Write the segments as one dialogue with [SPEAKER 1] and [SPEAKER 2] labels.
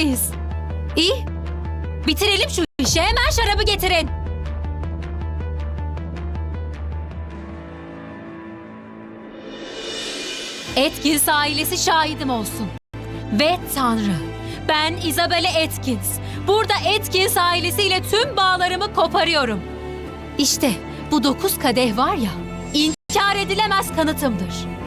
[SPEAKER 1] neredeyiz? İyi. Bitirelim şu işi. Hemen şarabı getirin. Atkins ailesi şahidim olsun. Ve Tanrı, ben Isabella Atkins. Burada Atkins ailesiyle tüm bağlarımı koparıyorum. İşte bu dokuz kadeh var ya, inkar edilemez kanıtımdır.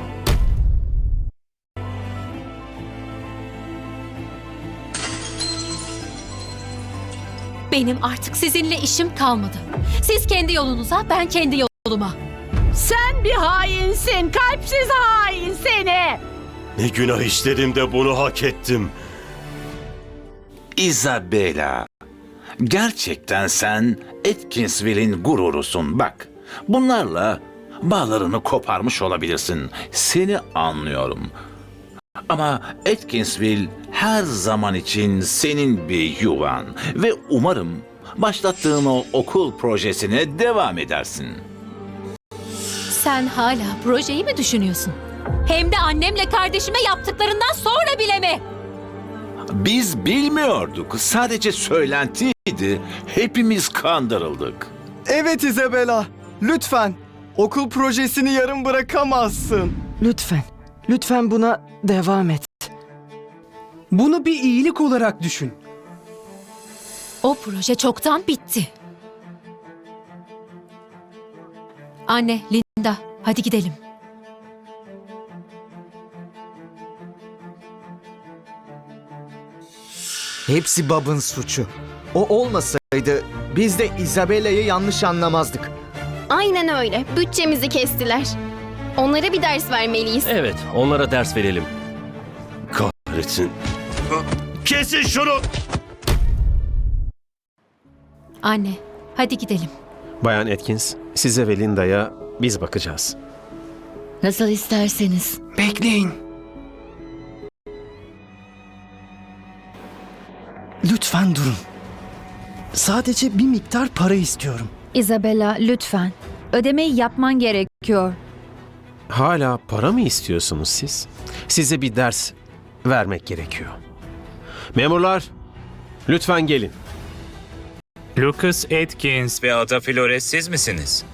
[SPEAKER 1] Benim artık sizinle işim kalmadı. Siz kendi yolunuza, ben kendi yoluma.
[SPEAKER 2] Sen bir hainsin, kalpsiz hain seni.
[SPEAKER 3] Ne günah işledim de bunu hak ettim.
[SPEAKER 4] Isabella, gerçekten sen Atkinsville'in gururusun. Bak, bunlarla bağlarını koparmış olabilirsin. Seni anlıyorum. Ama Atkinsville her zaman için senin bir yuvan ve umarım başlattığın o okul projesine devam edersin.
[SPEAKER 1] Sen hala projeyi mi düşünüyorsun? Hem de annemle kardeşime yaptıklarından sonra bile mi?
[SPEAKER 4] Biz bilmiyorduk. Sadece söylentiydi. Hepimiz kandırıldık.
[SPEAKER 5] Evet Isabella, lütfen. Okul projesini yarım bırakamazsın.
[SPEAKER 6] Lütfen, lütfen buna devam et.
[SPEAKER 7] Bunu bir iyilik olarak düşün.
[SPEAKER 1] O proje çoktan bitti. Anne, Linda, hadi gidelim.
[SPEAKER 8] Hepsi Bob'ın suçu. O olmasaydı biz de Isabella'yı yanlış anlamazdık.
[SPEAKER 9] Aynen öyle. Bütçemizi kestiler. Onlara bir ders vermeliyiz.
[SPEAKER 10] Evet, onlara ders verelim.
[SPEAKER 3] Kahretsin. Kesin şunu!
[SPEAKER 1] Anne, hadi gidelim.
[SPEAKER 11] Bayan Atkins, size ve Linda'ya biz bakacağız.
[SPEAKER 2] Nasıl isterseniz.
[SPEAKER 6] Bekleyin. Lütfen durun. Sadece bir miktar para istiyorum.
[SPEAKER 12] Isabella lütfen. Ödemeyi yapman gerekiyor.
[SPEAKER 11] Hala para mı istiyorsunuz siz? Size bir ders vermek gerekiyor. Memurlar, lütfen gelin.
[SPEAKER 13] Lucas Atkins ve Ada Flores siz misiniz?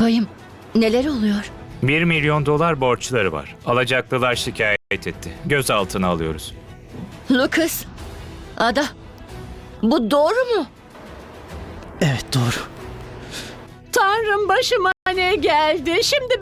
[SPEAKER 2] Bayım, neler oluyor?
[SPEAKER 13] 1 milyon dolar borçları var. Alacaklılar şikayet etti. Gözaltına alıyoruz.
[SPEAKER 2] Lucas, Ada, bu doğru mu?
[SPEAKER 6] Evet doğru.
[SPEAKER 2] Tanrım başıma ne geldi? Şimdi